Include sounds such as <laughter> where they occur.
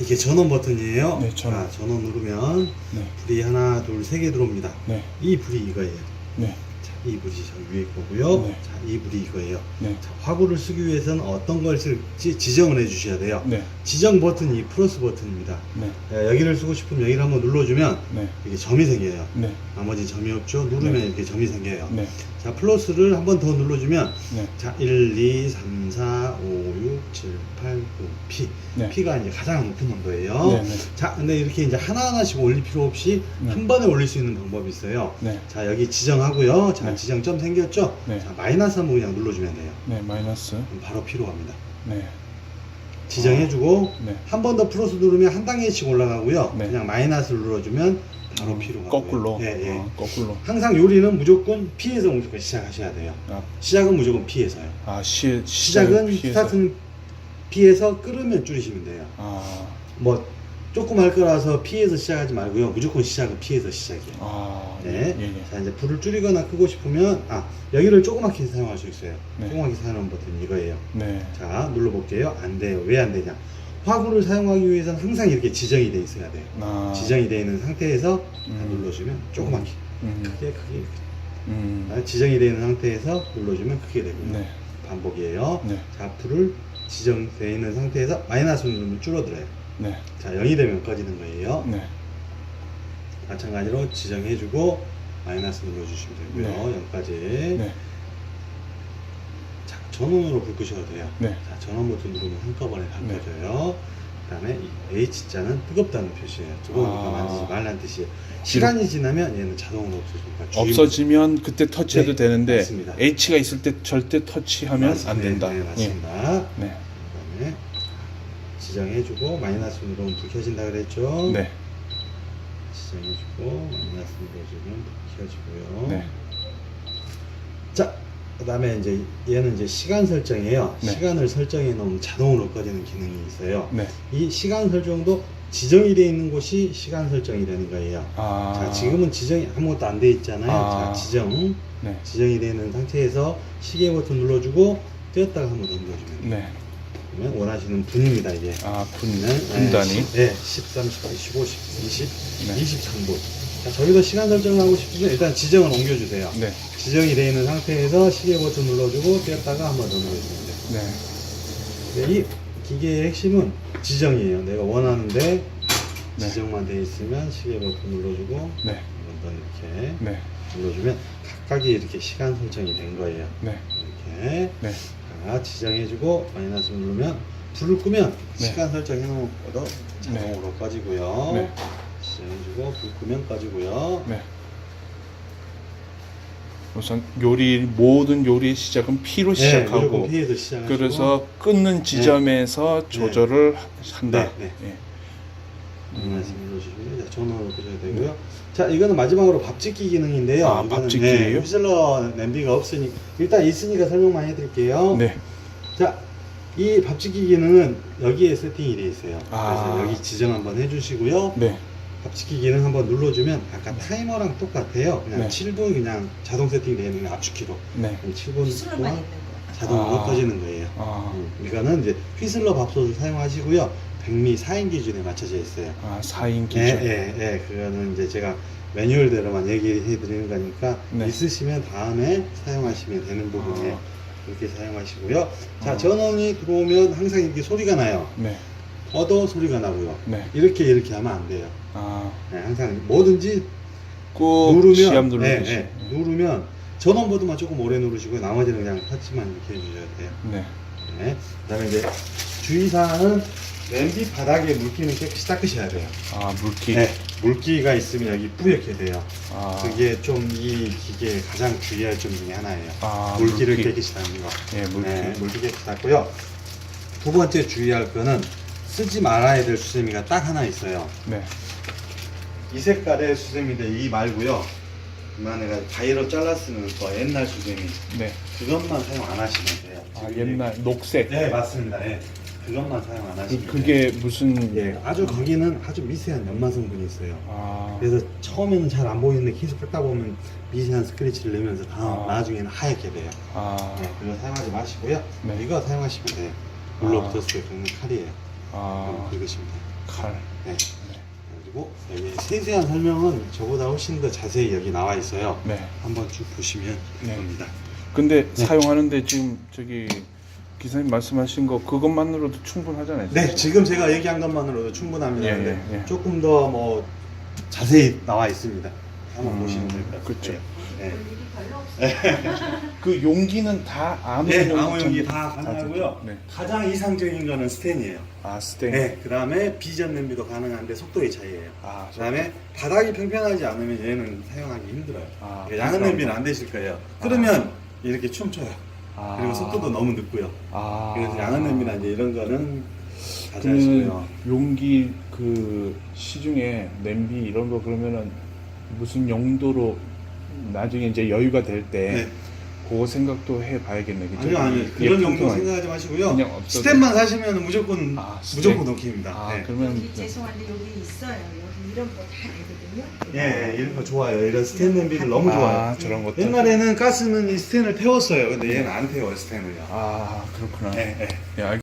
이게 전원 버튼이에요. 네, 전원. 자, 전원 누르면 네. 불이 하나, 둘, 세 개 들어옵니다. 네. 이 불이 이거예요. 네. 자, 이 불이 저 위에 거고요. 네. 자, 이 불이 이거예요. 네. 자, 화구를 쓰기 위해서는 어떤 걸 쓸지 지정을 해 주셔야 돼요. 네. 지정 버튼이 플러스 버튼입니다. 네. 자, 여기를 쓰고 싶으면 여기를 한번 눌러주면 네. 이게 점이 생겨요. 네. 나머지 점이 없죠. 누르면 네. 이렇게 점이 생겨요. 네. 자, 플러스를 한번 더 눌러주면 네. 자, 1, 2, 3, 4, 5, 6, 7, 8, 9, P. 네. P가 이제 가장 높은 농도예요. 네. 네. 자, 근데 이렇게 이제 하나하나씩 올릴 필요 없이 네. 한 번에 올릴 수 있는 방법이 있어요. 네. 자, 여기 지정하고요. 자, 네. 지정점 생겼죠? 네. 자, 마이너스 한번 그냥 눌러주면 돼요. 네. 마이너스. 바로 갑니다. 네. 지정해주고 네. 한 번 더 플러스 누르면 한 단계씩 올라가고요. 네. 그냥 마이너스를 눌러주면 바로 P로 가고요. 거꾸로. 예, 예. 아, 거꾸로. 항상 요리는 무조건 P에서 무조건 시작하셔야 돼요. 아, 시작은 무조건 P에서요. 아 시, 시작은 피해서. 스타트는 P에서 끓으면 줄이시면 돼요. 아. 뭐 조금 할 거라서 P에서 시작하지 말고요. 무조건 시작은 P에서 시작이에요. 아. 네. 예, 예. 자 이제 불을 줄이거나 끄고 싶으면 아 여기를 조그맣게 사용할 수 있어요. 네. 조그맣게 사용하는 버튼 이거예요. 네. 자 눌러볼게요. 안 돼요. 왜 안 되냐? 화구를 사용하기 위해서는 항상 이렇게 지정이 돼 있어야 돼요. 아. 지정이 되어 있는 상태에서 다 음. 눌러주면 조그맣게 음. 크게 크게 음. 아, 지정이 되어 있는 상태에서 눌러주면 크게 되고요. 네. 반복이에요. 네. 자 불을 지정되어 있는 상태에서 마이너스 누르면 줄어들어요. 네. 자 0이 되면 꺼지는 거예요. 네. 마찬가지로 지정해주고 마이너스 눌러주시면 되고요. 네. 0까지. 네. 자 전원으로 불 끄셔도 돼요. 네. 자 전원 버튼 누르면 한꺼번에 다 꺼져요. 그다음에 이 H자는 뜨겁다는 표시예요. 뜨거우니까 아. 만지지 말라는 뜻이에요. 시간이 지나면 얘는 자동으로 없어지니까 주의- 없어지면 그때 터치해도 네, 되는데 맞습니다. H가 있을 때 절대 터치하면 맞습니다. 안 된다. 네, 예. 맞습니다. 네. 지정해주고 마이너스 누르면 불 켜진다 그랬죠? 네. 지정해주고 마이너스 눌러주면 불 켜지고요. 네. 자, 그다음에 이제 얘는 이제 시간 설정이에요. 네. 시간을 설정해 놓으면 자동으로 꺼지는 기능이 있어요. 네. 이 시간 설정도 지정이 되어 있는 곳이 시간 설정이 되는 거예요. 아. 자, 지금은 지정이 아무것도 안 돼 있잖아요. 아. 자, 지정 네. 지정이 되어 있는 상태에서 시계 버튼 눌러주고 떼었다가 한번더 눌러주면 돼요. 네. 그러면 원하시는 분입니다 이게. 아, 분, 그러면, 분단위. 네, 10, 30, 25, 10, 20, 네. 23분. 자, 저기도 시간 설정을 하고 싶으면 일단 지정을 옮겨주세요. 네. 지정이 되어 있는 상태에서 시계 버튼 눌러주고 떼었다가 한번 더 눌러주면 돼요. 네. 근데 이 기계의 핵심은 지정이에요. 내가 원하는데 네. 지정만 되어 있으면 시계 버튼 눌러주고 네. 한번더 이렇게 네. 눌러주면 각각이 이렇게 시간 설정이 된 거예요. 네. 이렇게 네. 자, 지정해주고 마이너스 누르면 불을 끄면 네. 시간 설정 해 놓은 것도 자동으로 꺼지고요. 네. 지정해주고 불 끄면 꺼지고요. 네. 우선 요리 모든 요리의 시작은 P로 네, 시작하고 무조건 P에서 시작하시고 그래서 끊는 지점에서 조절을 한다. 네, 예. 마이 눌러주시면 자, 전원으로 끄셔야 되고요. 자, 이거는 마지막으로 밥 짓기 기능인데요. 아, 이거는, 밥 짓기예요? 네, 휘슬러 냄비가 없으니 일단 있으니까 설명만 해드릴게요. 네. 자, 이 밥 짓기 기능은 여기에 세팅이 되어 있어요. 아. 그래서 여기 지정 한번 해주시고요. 네. 밥 짓기 기능 한번 눌러주면 아까 타이머랑 똑같아요. 그냥 네. 7분 그냥 자동 세팅되어 있는 압축키로 네. 7분 술만 동안 있는 거. 자동으로 아. 꺼지는 거예요. 아. 음, 이거는 이제 휘슬러 밥솥을 사용하시고요. 백미 4인 기준에 맞춰져 있어요. 아, 4인 기준. 예, 예, 예. 그거는 이제 제가 매뉴얼대로만 얘기해 드리는 거니까 네. 있으시면 다음에 사용하시면 되는 부분에 아. 그렇게 사용하시고요. 자, 아. 전원이 들어오면 항상 이렇게 소리가 나요. 네. 꺼도 소리가 나고요. 네. 이렇게 이렇게 하면 안 돼요. 아. 네, 항상 뭐든지 꼭 누르면 네, 누르듯이. 네, 누르면 전원 버튼만 조금 오래 누르시고 나머지는 그냥 터치만 이렇게 해주셔야 돼요. 네. 네. 그다음에 이제 주의사항은 냄비 바닥에 물기는 깨끗이 닦으셔야 돼요. 아, 물기. 네, 물기가 있으면 여기 뿌옇게 돼요. 아. 그게 좀 이 기계의 가장 주의할 점 중에 하나예요. 아, 물기를 물기. 깨끗이 닦는 거. 예, 물기. 네, 물기 깨끗이 닦고요. 두 번째 주의할 거는 쓰지 말아야 될 수세미가 딱 하나 있어요. 네. 이 색깔의 수세미인데 이 말고요. 이만해가 가위로 잘라 쓰는 거 옛날 수세미 네. 그것만 사용 안 하시면 돼요. 아, 지금 옛날 녹색. 네 맞습니다. 예. 그것만 사용 안 그, 하시면 돼요. 그게 무슨 예, 아주 거기는 아주 미세한 연마 성분이 있어요. 아. 그래서 처음에는 잘 안 보이는데 계속 끓다 보면 미세한 스크래치를 내면서 다 아. 나중에는 하얗게 돼요. 아. 네, 그거 사용하지 마시고요. 네. 이거 사용하시면 돼요. 물로 아. 붙었을 때 긁는 칼이에요. 아. 긁으시면 돼요. 칼. 네. 그리고 여기 세세한 설명은 저보다 훨씬 더 자세히 여기 나와 있어요. 네. 한번 쭉 보시면 네. 됩니다. 근데 사용하는데 지금 저기 기사님 말씀하신 거 그것만으로도 충분하잖아요. 네, 지금 제가 얘기한 것만으로도 충분합니다. 예, 근데 예, 예. 조금 더 뭐 자세히 나와 있습니다. 한번 음, 보시면 될 것 같아요. 그쵸. 네. <laughs> 그 용기는 다 아무 네, 용기 아무 용기 다 가능하고요. 네. 가장 이상적인 거는 스텐이에요. 아 스테인. 네, 그 다음에 비전 냄비도 가능한데 속도의 차이예요. 아, 그 다음에 바닥이 평평하지 않으면 얘는 사용하기 힘들어요. 아, 그러니까 양은 냄비는 안 되실 거예요. 그러면 이렇게 춤춰요. 아. 그리고 속도도 너무 늦고요. 아. 그래서 양은 냄비나 이제 이런 거는 그. 용기 그 시중에 냄비 이런 거 그러면은 무슨 용도로 나중에 이제 여유가 될때 네. 그거 생각도 해봐야겠네. 그죠? 아니요, 아니요. 예, 그런 용도. 생각하지 마시고요. 그냥 없어도- 스텝만 사시면 무조건 아, 스텝. 무조건 오케이입니다. 아 네. 그러면 여기 죄송한데 여기 있어요. 여기 이런 거 다 되거든요. 예, 예, 이런 거 좋아요. 이런 스텐 냄비들 너무 좋아요. 아 저런 것도 옛날에는 가스는 이 스텐을 태웠어요. 근데 얘는 안 태워요, 스텐을요. 아 그렇구나. 네, 네. 예, 알-